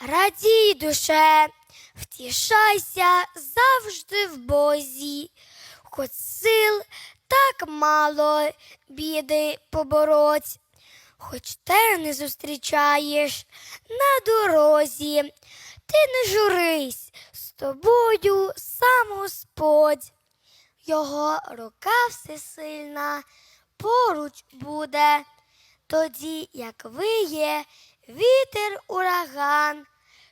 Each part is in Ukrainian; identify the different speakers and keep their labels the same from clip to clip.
Speaker 1: Радій, душе, втішайся завжди в Бозі, хоч сил так мало біди побороть, хоч те не зустрічаєш на дорозі, ти не журись, з тобою сам Господь. Його рука всесильна поруч буде, тоді як виє вітер ураган,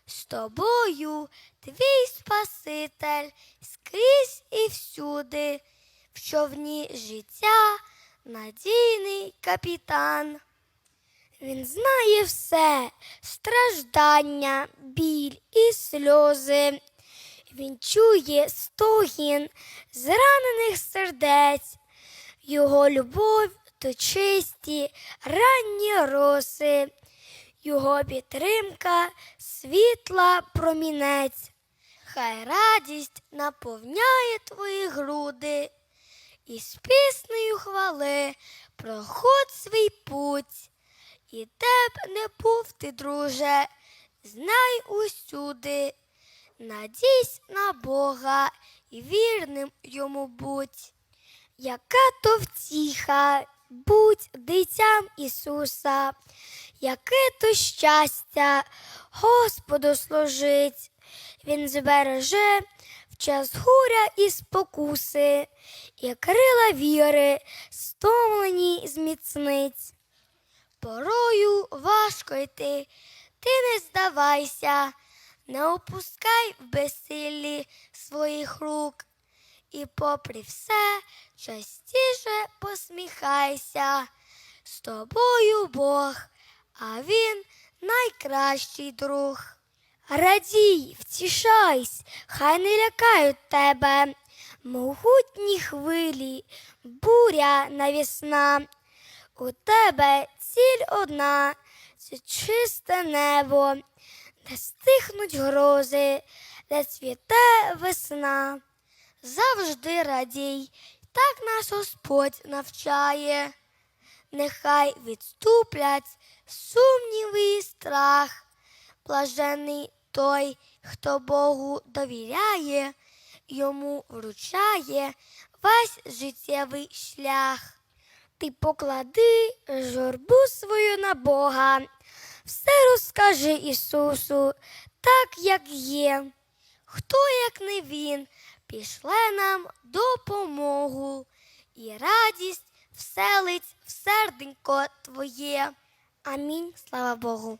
Speaker 1: з тобою твій Спаситель скрізь і всюди, в човні життя надійний капітан. Він знає все страждання, біль і сльози. Він чує стогін зранених сердець, його любов то чисті ранні роси, його підтримка світла промінець. Хай радість наповняє твої груди, і з піснею хвали проход свій путь. І де б не був ти, друже, знай усюди, надійсь на Бога і вірним йому будь. Яка то втіха, будь дитям Ісуса, яке то щастя Господу служить, Він збереже в час горя і спокуси, і крила віри, стомлені зміцнить. Порою важко йти, ти не здавайся, не опускай в безсиллі своїх рук. І попри все частіше посміхайся. З тобою Бог, а Він найкращий друг. Радій, втішайсь, хай не лякають тебе, могутні хвилі, буря навісна. У тебе ціль одна, це чисте небо, де стихнуть грози, де цвіте весна. Завжди радій, так нас Господь навчає. Нехай відступлять сумніви і страх. Блажений той, хто Богу довіряє, йому вручає весь життєвий шлях. Ти поклади журбу свою на Бога, все розкажи Ісусу, так як є. Хто, як не Він, пішле нам допомогу, і радість вселить в серденько Твоє. Амінь. Слава Богу.